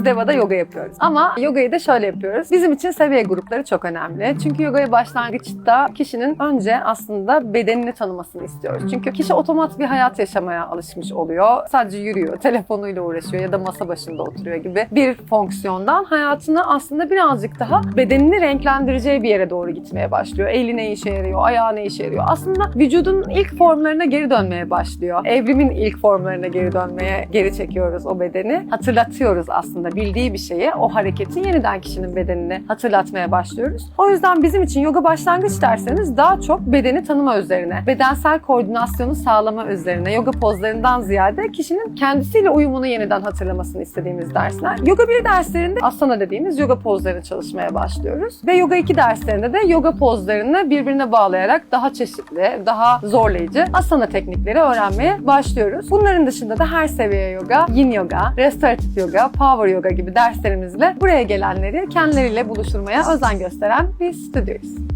biz Deva'da yoga yapıyoruz. Ama yogayı da şöyle yapıyoruz. Bizim için seviye grupları çok önemli. Çünkü yogaya başlangıçta kişinin önce aslında bedenini tanımasını istiyoruz. Çünkü kişi otomat bir hayat yaşamaya alışmış oluyor. Sadece yürüyor, telefonuyla uğraşıyor ya da masa başında oturuyor gibi bir fonksiyondan hayatını aslında birazcık daha bedenini renklendireceği bir yere doğru gitmeye başlıyor. Eli ne işe yarıyor, ayağı ne işe yarıyor. Aslında vücudun ilk formlarına geri dönmeye başlıyor. Evrimin ilk formlarına geri dönmeye geri çekiyoruz o bedeni. Hatırlatıyoruz aslında bildiği bir şeyi, o hareketi yeniden kişinin bedenini hatırlatmaya başlıyoruz. O yüzden bizim için yoga başlangıç derseniz daha çok bedeni tanıma üzerine, bedensel koordinasyonu sağlama üzerine, yoga pozlarından ziyade kişinin kendisiyle uyumunu yeniden hatırlamasını istediğimiz dersler. Yoga 1 derslerinde asana dediğimiz yoga pozlarını çalışmaya başlıyoruz. Ve yoga 2 derslerinde de yoga pozlarını birbirine bağlayarak daha çeşitli, daha zorlayıcı asana teknikleri öğrenmeye başlıyoruz. Bunların dışında da her seviye yoga, yin yoga, restoratif yoga, power yoga gibi derslerimizle buraya gelenleri kendileriyle buluşturmaya özen gösteren bir stüdyoyuz.